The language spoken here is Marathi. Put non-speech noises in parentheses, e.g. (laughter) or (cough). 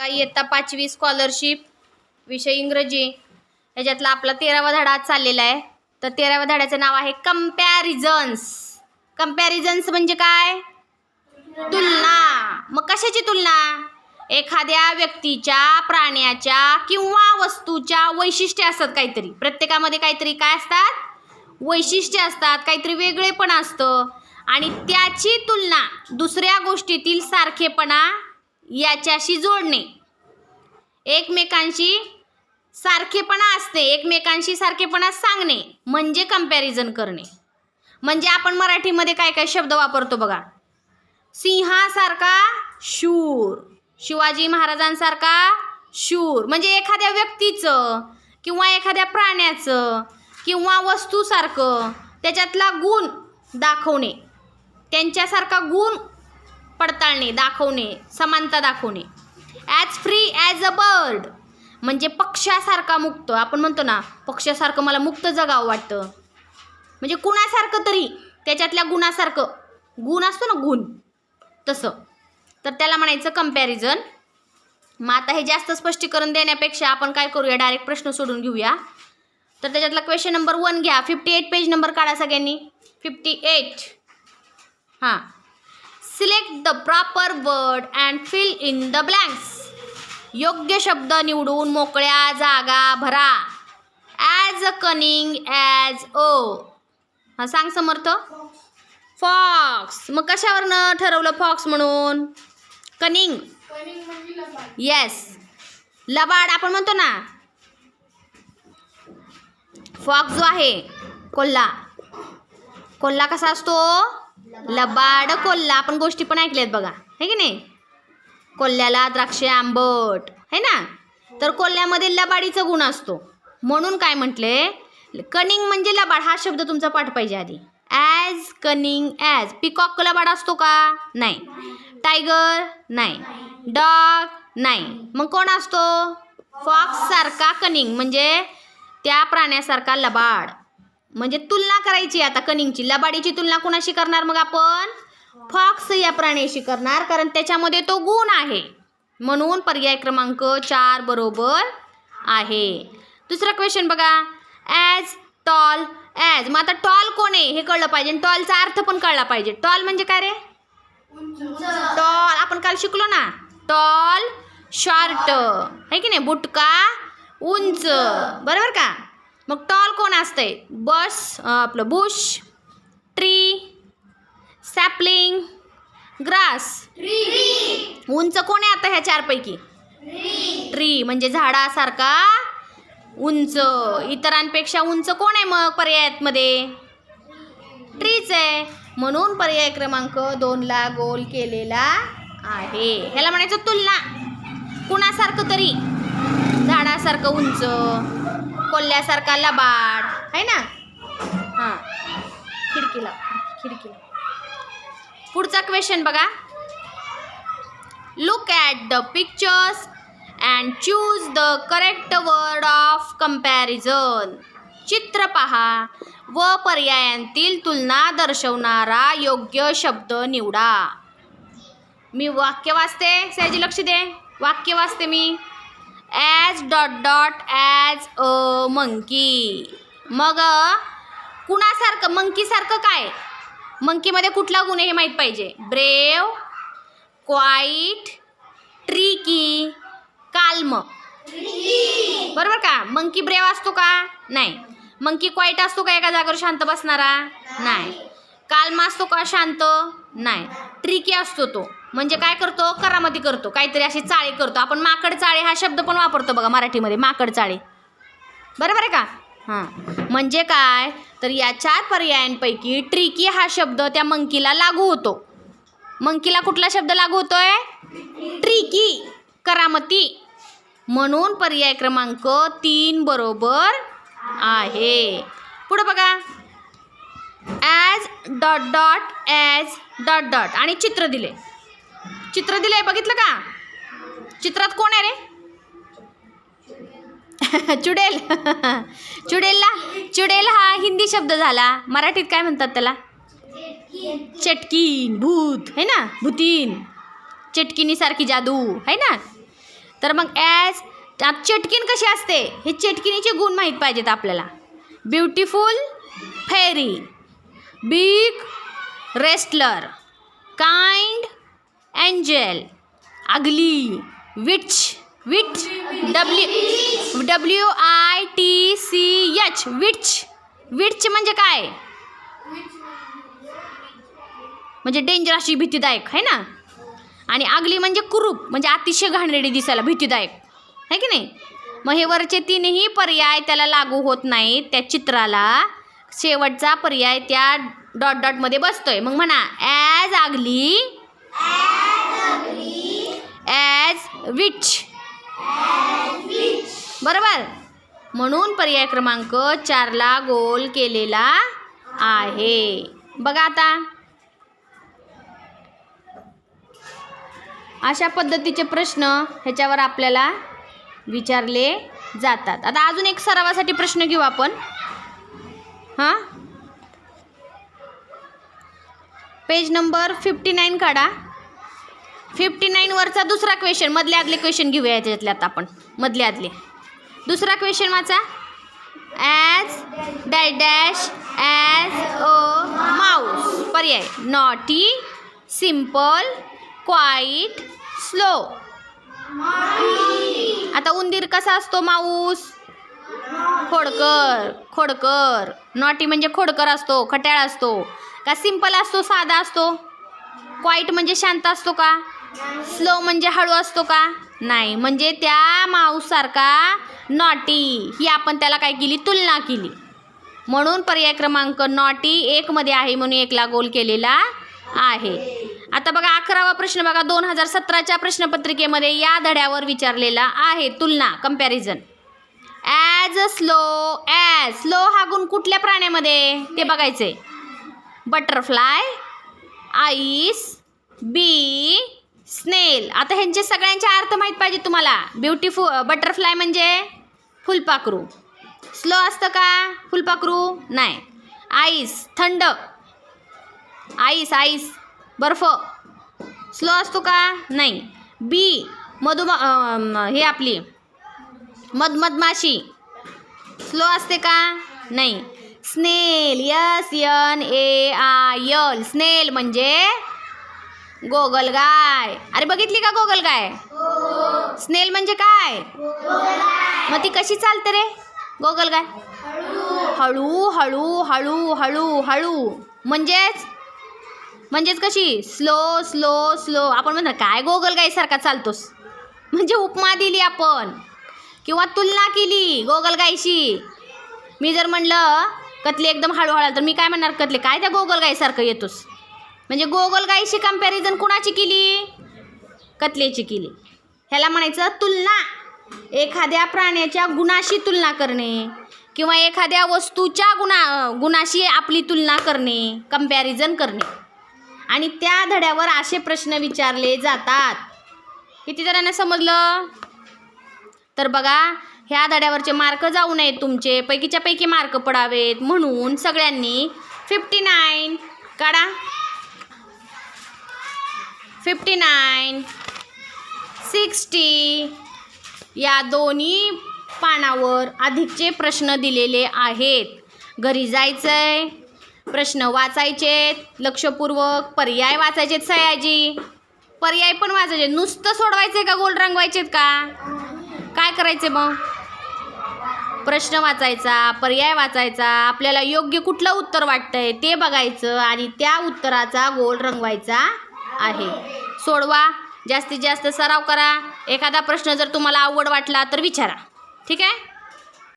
बघा, इयत्ता पाचवी स्कॉलरशिप विषय इंग्रजी. ह्याच्यातला आपला तेरावा धडा आज चाललेला आहे. तर तेराव्या धड्याचं नाव आहे कम्पॅरिझन्स कम्पॅरिझन्स म्हणजे काय? तुलना. मग कशाची तुलना? एखाद्या व्यक्तीच्या प्राण्याच्या किंवा वस्तूच्या वैशिष्ट्ये असतात काहीतरी. प्रत्येकामध्ये काहीतरी काय असतात? वैशिष्ट्ये असतात. काहीतरी वेगळेपण असतं. आणि त्याची तुलना दुसऱ्या गोष्टीतील सारखेपणा याच्याशी जोडणे. एकमेकांशी सारखेपणा असते एकमेकांशी सारखेपणा सांगणे म्हणजे कंपॅरिझन करणे. म्हणजे आपण मराठीमध्ये काय काय शब्द वापरतो बघा. सिंहासारखा शूर शिवाजी महाराजांसारखा शूर म्हणजे एखाद्या व्यक्तीचं किंवा एखाद्या प्राण्याचं किंवा वस्तूसारखं त्याच्यातला गुण दाखवणे. त्यांच्यासारखा गुण पडताळणे दाखवणे समानता दाखवणे. As free as a bird म्हणजे पक्षासारखा मुक्त. आपण म्हणतो ना पक्षासारखं मला मुक्त जगावं वाटतं. म्हणजे कुणासारखं तरी त्याच्यातल्या गुणासारखं. गुण असतो ना गुण. तसं. तर त्याला म्हणायचं कंपॅरिझन मग आता हे जास्त स्पष्टीकरण देण्यापेक्षा आपण काय करूया? डायरेक्ट प्रश्न सोडून घेऊया. तर त्याच्यातला क्वेश्चन नंबर वन घ्या. फिफ्टी एट पेज नंबर काढा सगळ्यांनी. फिफ्टी एट हां. Select the proper word and fill in the blanks योग्य शब्द निवडून मोकळ्या जागा भरा. ॲज अ कनिंग ॲज ओ हा सांग समर्थ. फॉक्स मग कशावरनं ठरवलं फॉक्स म्हणून? कनिंग येस लबाड आपण म्हणतो ना. फॉक्स जो आहे कोल्हा. कोल्हा कसा असतो? लबाड कोल्हा. आपण गोष्टी पण ऐकल्यात बघा. हे की नाही? कोल्ह्याला द्राक्षे आंबट. है ना? तर कोल्ह्यामध्ये लबाडीचा गुण असतो. म्हणून काय म्हटले? कनिंग म्हणजे लबाड. हा शब्द तुमचा पाठ पाहिजे आधी. ॲज कनिंग ॲज पिकॉक लबाड असतो का? नाही. टायगर नाही. डॉग नाही. मग कोण असतो? फॉक्स सारखा कनिंग म्हणजे त्या प्राण्यासारखा लबाड. म्हणजे तुलना करायची आता कनिंगची लबाडीची तुलना कोणाशी करणार मग आपण? फॉक्स या प्राण्याशी करणार कारण त्याच्यामध्ये तो गुण आहे. म्हणून पर्याय क्रमांक चार बरोबर आहे. दुसरा क्वेश्चन बघा. ॲज टॉल ॲज मग आता टॉल कोण आहे? हे कळलं पाहिजे. टॉलचा अर्थ पण कळला पाहिजे. टॉल म्हणजे काय रे? टॉल आपण काल शिकलो ना? टॉल शॉर्ट आहे की नाही? बुटका उंच. बरोबर का? मग टॉल कोण असतंय? बस आपलं बुश ट्री सॅपलिंग ग्रास उंच कोण आहे आता ह्या चारपैकी? ट्री म्हणजे झाडासारखा उंच. इतरांपेक्षा उंच कोण आहे मग पर्यायामध्ये ट्रीच आहे. म्हणून पर्याय क्रमांक दोनला गोल केलेला आहे. ह्याला म्हणायचं तुलना. कुणासारखं तरी. झाडासारखं उंच. कोल्ह्यासारखा लबाड. आहे ना? हां. खिडकीला. खिडकीला. पुढचा क्वेश्चन बघा. Look at the pictures and choose the correct word of comparison चित्र पहा. व पर्यायांतील तुलना दर्शवणारा योग्य शब्द निवडा. मी वाक्य वाचते? सयाजी लक्ष दे. वाक्य वाचते मी. As dot dot as a monkey मग कुणासारखं मंकीसारखं काय? मंकीमध्ये कुठला गुण आहे हे माहीत पाहिजे? ब्रेव क्वाईट ट्रिकी काल्म बरोबर का? मंकी ब्रेव असतो का? नाही. मंकी क्वाईट असतो का एका जागेवर शांत बसणारा? नाही. काल्म असतो का? शांत? नाही. ट्रिकी असतो तो. म्हणजे काय करतो? करामती करतो. काहीतरी अशी चाळे करतो. आपण माकड चाळे हा शब्द पण वापरतो बघा मराठीमध्ये माकड चाळे. बरोबर आहे का? हां. म्हणजे काय? तर या चार पर्यायांपैकी ट्रिकी हा शब्द त्या मंकीला लागू होतो. मंकीला कुठला शब्द लागू होतोय? ट्रिकी करामती. म्हणून पर्याय क्रमांक तीन बरोबर आहे. पुढं बघा. As dot dot as dot dot आणि चित्र दिले. चित्र दिलंय बघितलं का? चित्रात कोण आहे रे? (laughs) चुडेल. (laughs) चुडेलला चुडेल हा हिंदी शब्द झाला. मराठीत काय म्हणतात त्याला? चटकीन भूत है ना? भूतीन. चटकिनीसारखी जादू है ना? तर मग ॲज त्यात चटकीन कशी असते? हे चटकिनीचे गुण माहीत पाहिजेत आपल्याला. Beautiful fairy big wrestler kind angel ugly witch witch W W I T C H witch witch म्हणजे काय? म्हणजे डेंजर अशी भीतीदायक आहे ना? आणि आगली म्हणजे कुरूप म्हणजे अतिशय घाणेरडी दिसायला भीतीदायक आहे की नाही? मग हे वरचे तीनही पर्याय त्याला लागू होत नाहीत त्या चित्राला. शेवटचा पर्याय त्या डॉट डॉटमध्ये बसतोय. मग म्हणा ॲज आगली ॲज विच बरोबर. म्हणून पर्याय क्रमांक चारला गोल केलेला आहे. बघा आता. अशा पद्धतीचे प्रश्न ह्याच्यावर आपल्याला विचारले जातात. आता अजून एक सरावासाठी प्रश्न घेऊ आपण. हां? पेज नंबर फिफ्टी नाईन काढा. फिफ्टी नाईनवरचा दुसरा क्वेश्चन मधले आदले क्वेश्चन घेऊया याच्यातले आता आपण. मधले आदले. दुसरा क्वेश्चन वाचा. ॲज डॅ डॅश ॲज अ माऊस पर्याय. नॉटी सिंपल क्वाईट स्लो आता उंदीर कसा असतो माऊस? खोडकर खोडकर. नॉटी म्हणजे खोडकर असतो खट्याळ असतो. का सिंपल असतो साधा असतो? क्वाईट म्हणजे शांत असतो का? स्लो म्हणजे हळू असतो का? नाही म्हणजे त्या माऊसारखा नॉटी ही आपण त्याला काय केली? तुलना केली. म्हणून पर्याय क्रमांक नॉटी एकमध्ये आहे म्हणून एकला गोल केलेला आहे. आता बघा अकरावा प्रश्न बघा. दोन हजार सतराच्या प्रश्नपत्रिकेमध्ये या धड्यावर विचारलेला आहे. तुलना comparison as a slow as slow हा गुण कुठल्या प्राण्यामध्ये? ते बघायचे बटरफ्लाय आईस बी स्नेल. आता ह्यांचे सगळ्यांचे अर्थ माहीत पाहिजे तुम्हाला. ब्युटीफु बटरफ्लाय म्हणजे फुलपाखरू. स्लो असतं का? फुलपाखरू? नाही. आईस थंड. आईस आईस बर्फ. स्लो असतो का? नाही. बी मधुमा हे आपली. मधमधमाशी स्लो असते का? नाही. Snail S N A I L. Snail म्हणजे गोगलगाय अरे बघितली का गोगलगाय स्नेल म्हणजे काय? मग ती कशी चालते रे? गोगलगाय हळू हळू हळू हळू हळू. म्हणजेच? म्हणजेच कशी? Slow slow slow. आपण म्हणतो काय गोगलगाईसारखा चालतोस? म्हणजे उपमा दिली आपण. किंवा तुलना केली गोगलगाईशी मी जर म्हणलं कतले एकदम हळूहळू तर मी काय म्हणणार कतले काय त्या गोगलगाईसारखं येतोस? म्हणजे गोगलगाईशी कंपॅरिझन कुणाची केली? कतलेची केली. ह्याला म्हणायचं तुलना. एखाद्या प्राण्याच्या गुणाशी तुलना करणे किंवा एखाद्या वस्तूच्या गुणा गुणाशी आपली तुलना करणे कंपॅरिझन करणे. आणि त्या धड्यावर असे प्रश्न विचारले जातात. किती जणांना समजलं? तर बघा ह्या धड्यावरचे मार्क जाऊ नयेत तुमचे. पैकीच्या पैकी मार्क पडावेत म्हणून सगळ्यांनी फिफ्टी नाईन काढा. फिफ्टी नाईन सिक्स्टी या दोन्ही पानावर अधिकचे प्रश्न दिलेले आहेत. घरी जायचं आहे प्रश्न वाचायचे लक्षपूर्वक पर्याय वाचायचेत सयाजी. पर्याय पण वाचायचे. नुसतं सोडवायचे का गोल रंगवायचेत का? काय करायचे मग? प्रश्न वाचायचा पर्याय वाचायचा आपल्याला योग्य कुठलं उत्तर वाटतंय ते बघायचं आणि त्या उत्तराचा गोल रंगवायचा आहे. सोडवा जास्तीत जास्त सराव करा. एखादा प्रश्न जर तुम्हाला आवड वाटला तर विचारा. ठीक आहे?